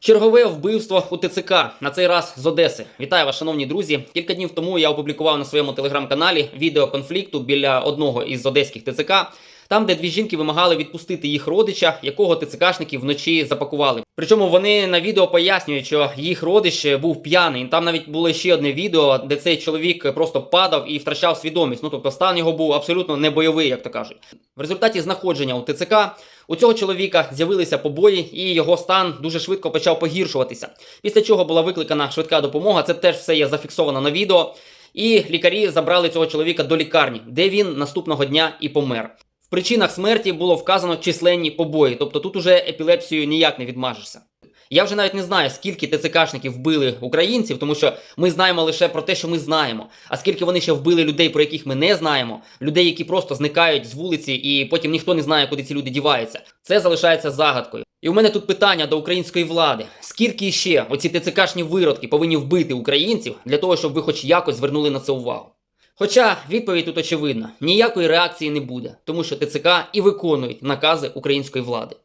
Чергове вбивство у ТЦК на цей раз з Одеси. Вітаю вас, шановні друзі. Кілька днів тому я опублікував на своєму телеграм-каналі відео конфлікту біля одного із одеських ТЦК, там, де дві жінки вимагали відпустити їх родича, якого ТЦКшники вночі запакували. Причому вони на відео пояснюють, що їх родич був п'яний. Там навіть було ще одне відео, де цей чоловік просто падав і втрачав свідомість. Ну тобто стан його був абсолютно не бойовий, як то кажуть. В результаті знаходження у ТЦК у цього чоловіка з'явилися побої, і його стан дуже швидко почав погіршуватися. Після чого була викликана швидка допомога. Це теж все є зафіксовано на відео. І лікарі забрали цього чоловіка до лікарні, де він наступного дня і помер. Причинах смерті було вказано численні побої, тобто тут уже епілепсією ніяк не відмажешся. Я вже навіть не знаю, скільки ТЦКшників вбили українців, тому що ми знаємо лише про те, що ми знаємо. А скільки вони ще вбили людей, про яких ми не знаємо, людей, які просто зникають з вулиці, і потім ніхто не знає, куди ці люди діваються. Це залишається загадкою. І у мене тут питання до української влади: скільки ще оці ТЦКшні виродки повинні вбити українців для того, щоб ви хоч якось звернули на це увагу? Хоча відповідь тут очевидна: ніякої реакції не буде, тому що ТЦК і виконують накази української влади.